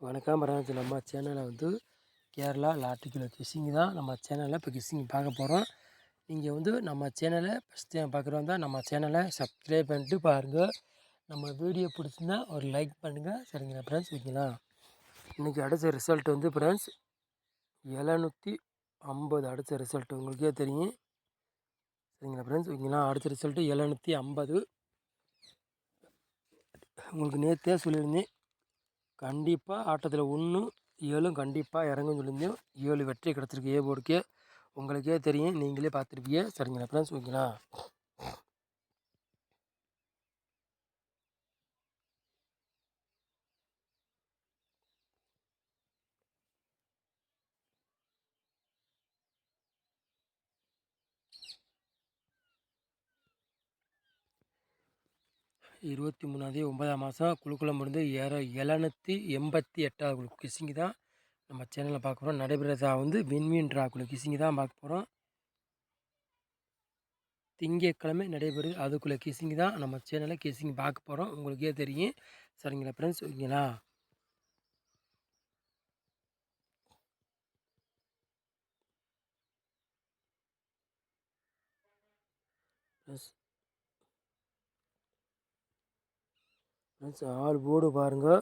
வணக்கம் ராஜ் நம்ம சேனலில் வந்து கேரளா லாட்டிக்குள்ள கிஷிங் தான் நம்ம சேனலில் இப்போ கிஷிங் பார்க்க போகிறோம் நீங்கள் வந்து நம்ம சேனலை ஃபஸ்ட் டைம் பார்க்குறவங்க தான் நம்ம சேனலை சப்ஸ்கிரைப் பண்ணிட்டு பாருங்கள் நம்ம வீடியோ பிடிச்சிருந்தா ஒரு லைக் பண்ணுங்கள் சரிங்களா ஃப்ரெண்ட்ஸ் ஓகேங்களா? இன்றைக்கி அடித்த ரிசல்ட் வந்து ஃப்ரெண்ட்ஸ் எழுநூற்றி ஐம்பது அடித்த ரிசல்ட் உங்களுக்கே தெரியும். சரிங்களா ஃப்ரெண்ட்ஸ் ஓகேங்களா? அடுத்த ரிசல்ட்டு எழுநூற்றி ஐம்பது. உங்களுக்கு நேற்றே சொல்லியிருந்தேன். கண்டிப்பாக ஆட்டத்தில் ஒன்று ஏழும் கண்டிப்பாக இறங்குன்னு சொல்லியிருந்தேன் ஏழு வெற்றி கிடச்சிருக்கு. ஏ போர்டுக்கே உங்களுக்கே தெரியும். நீங்களே பார்த்துருப்பீங்க. சரிங்களா ஃப்ரெண்ட்ஸ் ஓகேங்களா இருபத்தி மூணாவது ஒன்பதாம் மாதம் குழுக்குளம் இருந்து ஏற எழுநூற்றி எண்பத்தி எட்டாவது குழு கிசிங்கி தான் நம்ம சேனலில் பார்க்க போகிறோம் நடைபெறதா வந்து வின்வின் ட்ரா குழு கிசிங்கி தான் பார்க்க போகிறோம் திங்கக்கிழமை நடைபெறுது அதுக்குள்ளே கிசிங்கி தான் நம்ம சேனலில் கிசிங் பார்க்க போகிறோம் உங்களுக்கே தெரியும். சரிங்களா ஃப்ரெண்ட்ஸ் ஓகேங்களா? ஃப்ரெண்ட்ஸ் ஃப்ரெண்ட்ஸ் ஆள் போர்டு பாருங்கள்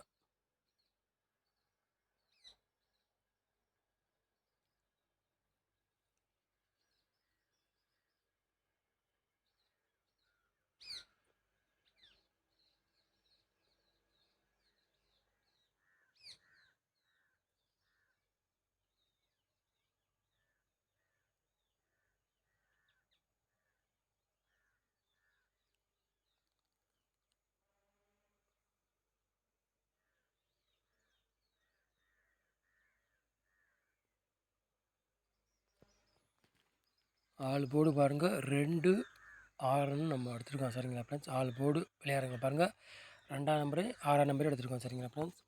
ஆள் போர்டு பாருங்கள் ரெண்டு ஆறுன்னு நம்ம எடுத்துருக்கோம். சரிங்களா ஃப்ரெண்ட்ஸ் ஆள் போர்டு விளையாடுங்க பாருங்கள் ரெண்டாம் நம்பரு ஆறாம் நம்பரு எடுத்துருக்கோம். சரிங்களா ஃப்ரெண்ட்ஸ்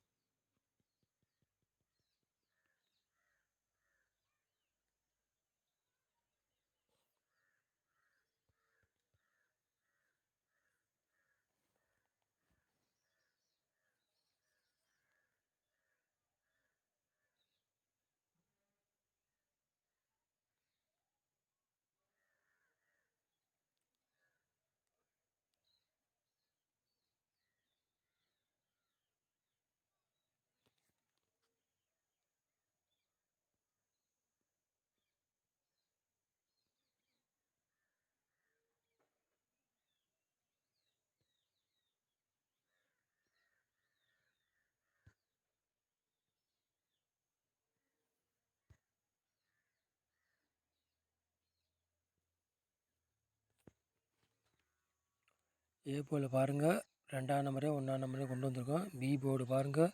இதே போல் பாருங்கள் ரெண்டாம் நம்பரையும் ஒன்றாம் நம்பரையும் கொண்டு வந்திருக்கோம். பி போர்டு பாருங்கள்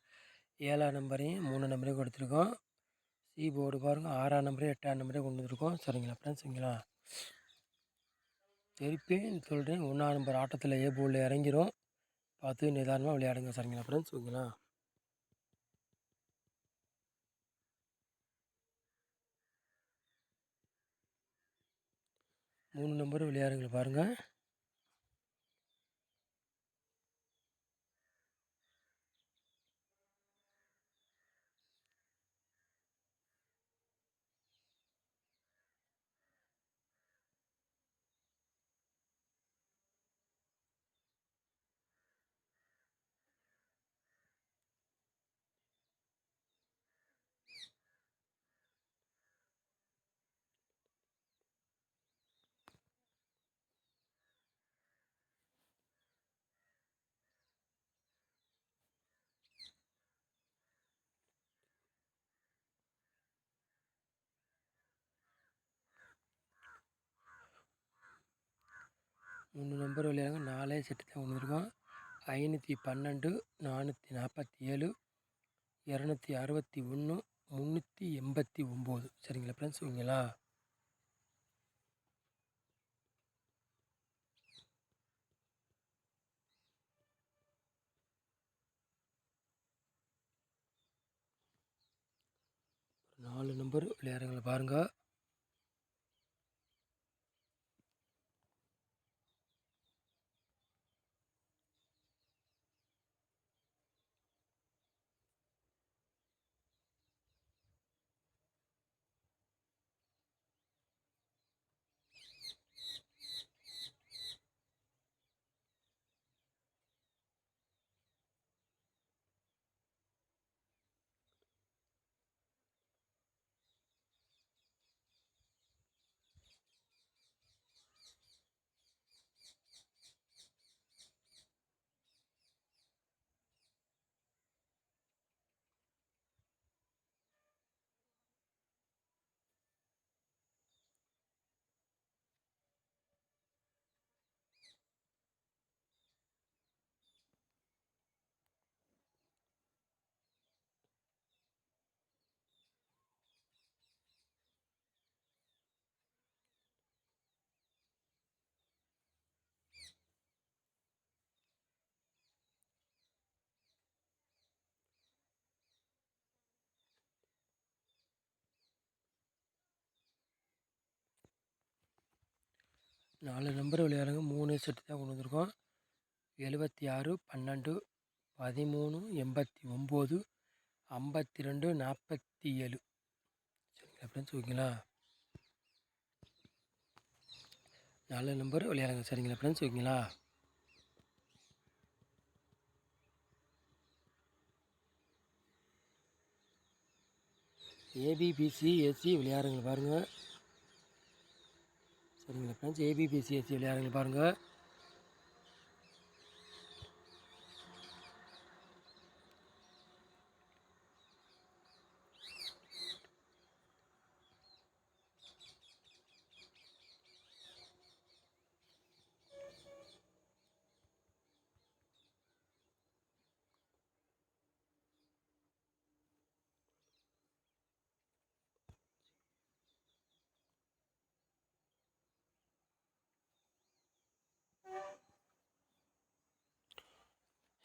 ஏழாம் நம்பரையும் மூணு நம்பரையும் கொடுத்துருக்கோம். சி போர்டு பாருங்கள் ஆறாம் நம்பரையும் எட்டாம் நம்பரையும் கொண்டு வந்திருக்கோம். சரிங்களா ஃப்ரெண்ட்ஸுங்களா திருப்பியும் சொல்கிறேன் ஒன்றாம் நம்பர் ஆட்டத்தில் ஏ போர்டில் இறங்கிரும். பார்த்து நிதானமாக விளையாடுங்க. சரிங்களா ஃப்ரெண்ட்ஸ் ஓகேங்களா மூணு நம்பரும் விளையாடுங்க பாருங்கள் மூணு நம்பர் வழியாக நாலே செட்டு தான் கொண்டு ஐநூற்றி பன்னெண்டு நானூற்றி நாற்பத்தி ஏழு இரநூத்தி அறுபத்தி ஒன்று முந்நூற்றி எண்பத்தி ஒம்பது. சரிங்களா ஃப்ரெண்ட்ஸ் ஓகேங்களா? நாலு நம்பர் விளையாடுங்களை பாருங்கள் நாலு நம்பர் விளையாடுங்க மூணு செட்டு தான் கொண்டு வந்திருக்கோம். எழுபத்தி ஆறு பன்னெண்டு பதிமூணு எண்பத்தி ஒம்பது ஐம்பத்தி ரெண்டு நாற்பத்தி ஏழு. சரிங்களா ஃப்ரெண்ட்ஸ் ஓகேங்களா? நாலு நம்பர் விளையாடுங்க சரிங்களா ஃப்ரெண்ட்ஸ் ஓகேங்களா? ஏபிபிசி ஏசி விளையாடுங்க பாருங்கள் சரிங்களா ஃப்ரெண்ட்ஸ் ஏபிபிசிஎஸ்சி ஏசி விளையாடுங்க பாருங்கள்.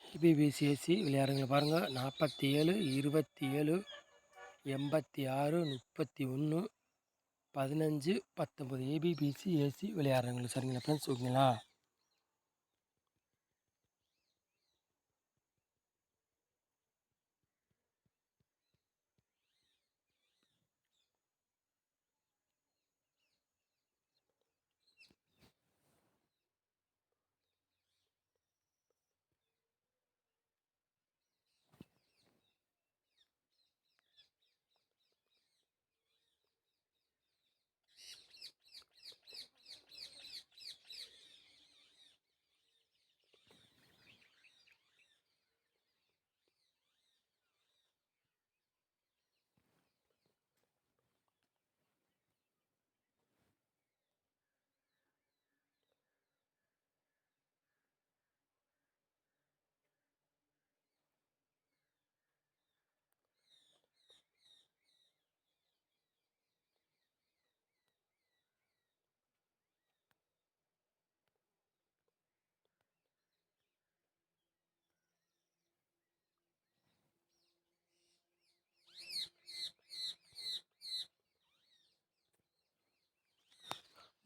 ஏபிபிசிஎஸ்சி விளையாடுங்களை பாருங்கள் நாற்பத்தி ஏழு இருபத்தி ஏழு எண்பத்தி ஆறு முப்பத்தி ஒன்று பதினஞ்சு பத்தொம்பது ஏபிபிசி ஏசி சரிங்களா ஃப்ரெண்ட்ஸ் ஓகேங்களா?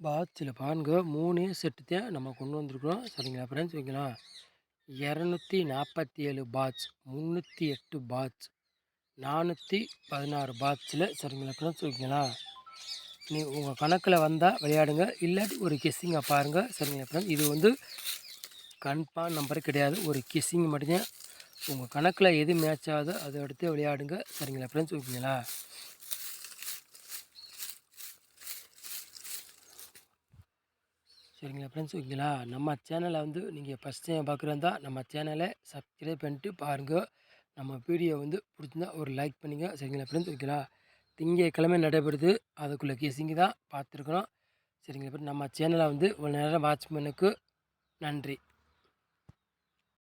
பாட்ஸில் பாருங்க மூணே செட்டு தான் நம்ம கொண்டு வந்திருக்கிறோம். சரிங்களா ஃப்ரெண்ட்ஸ் ஓகேங்களா? இரநூத்தி நாற்பத்தி ஏழு பாட்ச் முந்நூற்றி எட்டு பாட்ச் நானூற்றி பதினாறு பாட்சில் சரிங்களா ஃப்ரெண்ட்ஸ் ஓகேங்களா? நீ உங்கள் கணக்கில் வந்தால் விளையாடுங்க. இல்லாட்டி ஒரு கிஸ்ஸிங்கை பாருங்கள் சரிங்களா ஃப்ரெண்ட்ஸ் இது வந்து கன்ஃபார்ம் நம்பர் கிடையாது. ஒரு கிஸ்ஸிங் மட்டும்தான். உங்கள் கணக்கில் எது மேட்ச் ஆகுதோ அதை எடுத்து விளையாடுங்க. சரிங்களா ஃப்ரெண்ட்ஸ் ஓகேங்களா? சரிங்களா? ஃப்ரெண்ட்ஸ் ஓகேங்களா? நம்ம சேனலை வந்து நீங்கள் ஃபஸ்ட் டைம் பார்க்குறதா நம்ம சேனலை சப்ஸ்கிரைப் பண்ணிட்டு பாருங்கள் நம்ம வீடியோ வந்து பிடிச்சிருந்தா ஒரு லைக் பண்ணுங்க. சரிங்களா ஃப்ரெண்ட்ஸ் ஓகேங்களா? திங்கக்கிழமை நடைபெறுது. அதுக்குள்ளே கேசிங்க தான் பார்த்துருக்குறோம் சரிங்களா ஃப்ரெண்ட் நம்ம சேனலை வந்து ஒரு நேரம் வாட்ச் பண்ணுக்கு நன்றி.